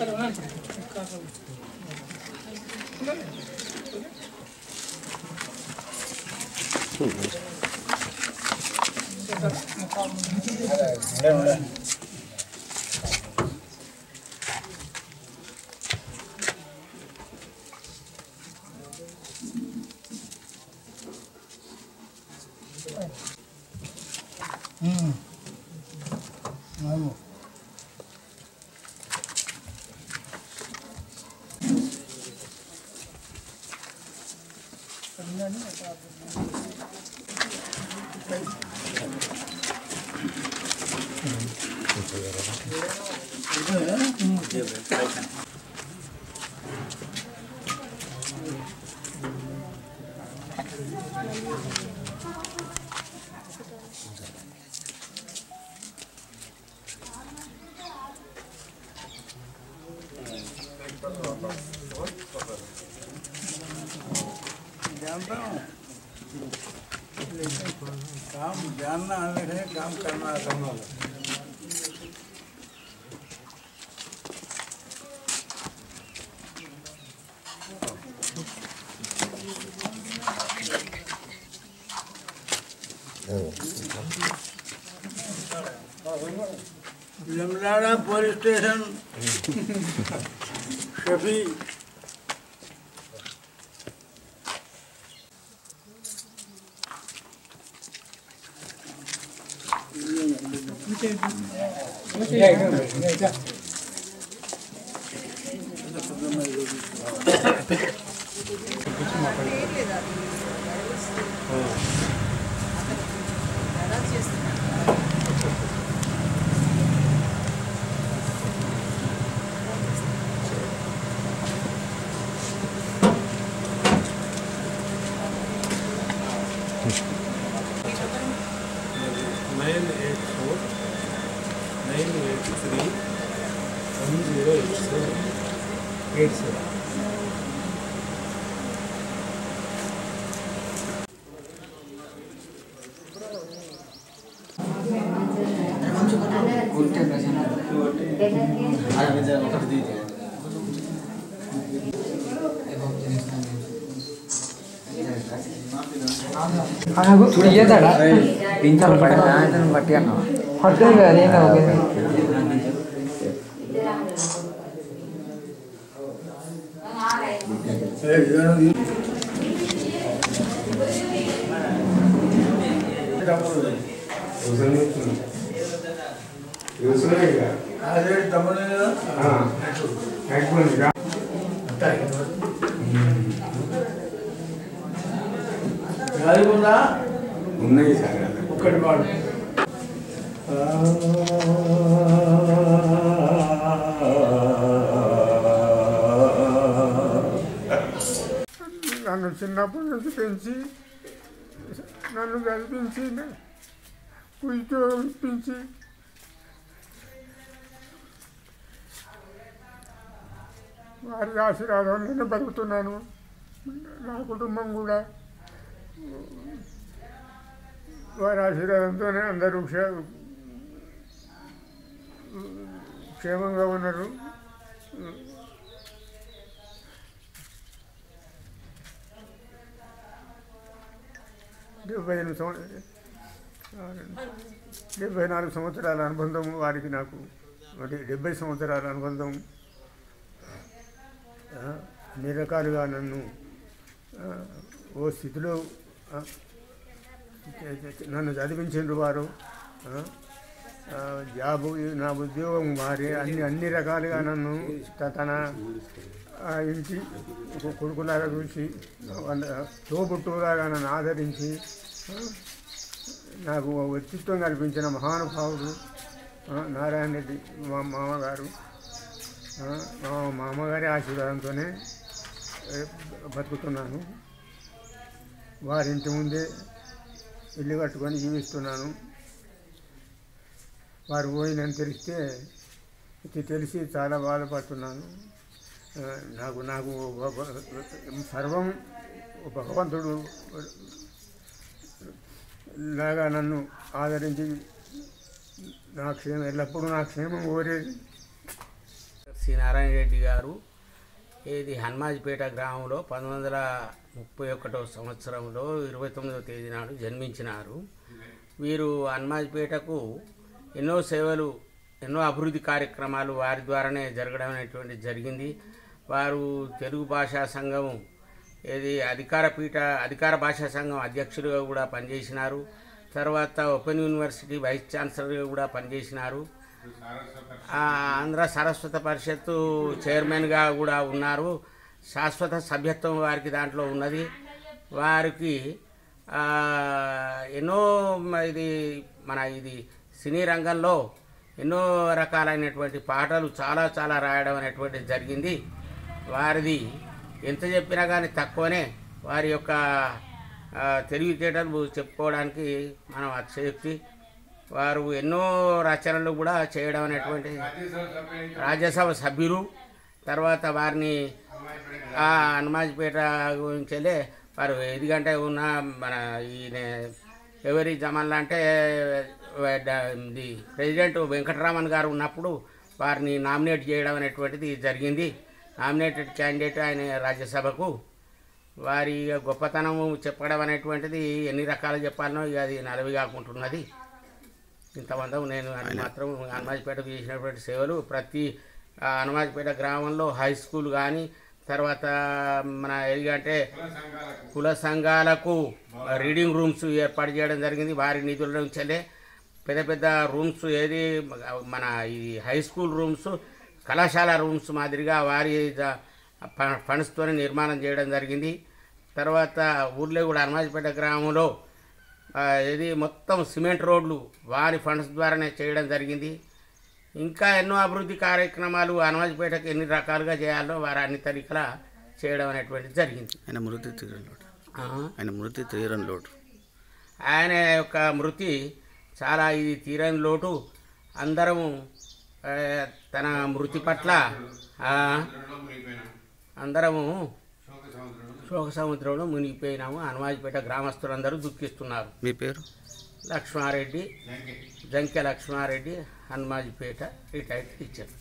うん。なるほん。जानता हूँ काम जानना है काम करना है लमलाड़ा police station Shafi nine four nine eight three one zero eight seven eight seven थोड़ी ये था దించాలి బట్టి అన్న అర్థం కాదు ఏం కాదు అదే తమ్ముడు గాలిగుందా ఉన్నాయి సార్ ఒక్కటి వాడు నన్ను చిన్నప్పటి నుంచి పెంచి నన్ను కల్పించి ఉద్యోగం ఇప్పించి వారి ఆశీర్వాదం నేను బతుకుతున్నాను నా కుటుంబం కూడా వారి ఆశీర్వాదంతోనే అందరూ క్షే క్షేమంగా ఉన్నారు. డెబ్బై ఎనిమిది సంవత్సరాలు డెబ్బై నాలుగు సంవత్సరాల అనుబంధం వారికి నాకు అంటే డెబ్బై సంవత్సరాల అనుబంధం అన్ని రకాలుగా నన్ను ఓ స్థితిలో నన్ను చదివించిండ్రు వారు. జాబు నా ఉద్యోగం మారి అన్ని అన్ని రకాలుగా నన్ను తన ఇంటి కొడుకులాగా చూసి వాళ్ళ తోబుట్టులాగా నన్ను ఆదరించి నాకు వ్యక్తిత్వం కల్పించిన మహానుభావుడు నారాయణ రెడ్డి మా మామగారు. మా మామగారి ఆశీర్వాదంతోనే బతుకుతున్నాను. వారింటి ముందే ఇల్లు కట్టుకొని జీవిస్తున్నాను. వారు పోయినని తెలిస్తే తెలిసి చాలా బాధపడుతున్నాను. నాకు నాకు సర్వం భగవంతుడు లాగా నన్ను ఆదరించి నా క్షేమం ఎల్లప్పుడూ నా క్షేమం కోరేది. శ్రీ నారాయణ రెడ్డి గారు ఇది హనుమాజ్పేట గ్రామంలో పంతొమ్మిది వందల ముప్పై ఒకటో సంవత్సరంలో ఇరవై తొమ్మిదవ తేదీ నాడు జన్మించినారు. వీరు హనుమాజ్పేటకు ఎన్నో సేవలు ఎన్నో అభివృద్ధి కార్యక్రమాలు వారి ద్వారానే జరగడం అనేటువంటి జరిగింది. వారు తెలుగు భాషా సంఘం ఏది అధికార పీఠ అధికార భాషా సంఘం అధ్యక్షులుగా కూడా పనిచేసినారు. తర్వాత ఓపెన్ యూనివర్సిటీ వైస్ ఛాన్సలర్గా కూడా పనిచేసినారు. ఆంధ్ర సరస్వత పరిషత్తు చైర్మన్గా కూడా ఉన్నారు. శాశ్వత సభ్యత్వం వారికి దాంట్లో ఉన్నది. వారికి ఎన్నో ఇది మన ఇది సినీ రంగంలో ఎన్నో రకాలైనటువంటి పాటలు చాలా చాలా రాయడం అనేటువంటిది జరిగింది. వారిది ఎంత చెప్పినా కానీ తక్కువనే. వారి యొక్క తెలివితేటలు చెప్పుకోవడానికి మనం అతిశయోక్తి. వారు ఎన్నో రచనలు కూడా చేయడం అనేటువంటి రాజ్యసభ సభ్యులు. తర్వాత వారిని ఆ హనుమాజ్పేట గురించి వెళ్ళి వారు ఎదిగంటే ఉన్న మన ఈయన ఎవరి జమాన్లు అంటే ఇది ప్రెసిడెంట్ వెంకటరామన్ గారు ఉన్నప్పుడు వారిని నామినేట్ చేయడం అనేటువంటిది జరిగింది. నామినేటెడ్ క్యాండిడేట్ ఆయన రాజ్యసభకు. వారి గొప్పతనం చెప్పడం అనేటువంటిది ఎన్ని రకాలు చెప్పాలనో ఇక అది నలవి కాకుంటున్నది. ఇంతమంది నేను మాత్రం హనుమాజ్పేటకు చేసినటువంటి సేవలు ప్రతి హనుమాజపేట గ్రామంలో హై స్కూల్ కానీ తర్వాత మన ఎదిగంటే కుల సంఘాలకు రీడింగ్ రూమ్స్ ఏర్పాటు చేయడం జరిగింది. వారి నిధుల నుంచే పెద్ద పెద్ద రూమ్స్ ఏది మన ఈ హై స్కూల్ రూమ్స్ కళాశాల రూమ్స్ మాదిరిగా వారి ఫండ్స్తోనే ఫ- నిర్మాణం చేయడం జరిగింది. తర్వాత ఊర్లో కూడా హనుమాజపేట గ్రామంలో ఇది మొత్తం సిమెంట్ రోడ్లు వారి ఫండ్స్ ద్వారానే చేయడం జరిగింది. ఇంకా ఎన్నో అభివృద్ధి కార్యక్రమాలు హనుమాజ్పేటకు ఎన్ని రకాలుగా చేయాలో వారు అన్ని తరీకలా చేయడం అనేటువంటిది జరిగింది. ఆయన మృతి తీరని లోటు. ఆయన మృతి తీరని లోటు. ఆయన యొక్క మృతి చాలా ఇది తీరని లోటు. అందరము తన మృతి పట్ల అందరము శోక సముద్రంలో మునిగిపోయినాము. హనుమాజ్పేట గ్రామస్తులందరూ దుఃఖిస్తున్నారు. మీ పేరు? Lakshma Reddy Junke Lakshma Reddy Hanumajpet retired teacher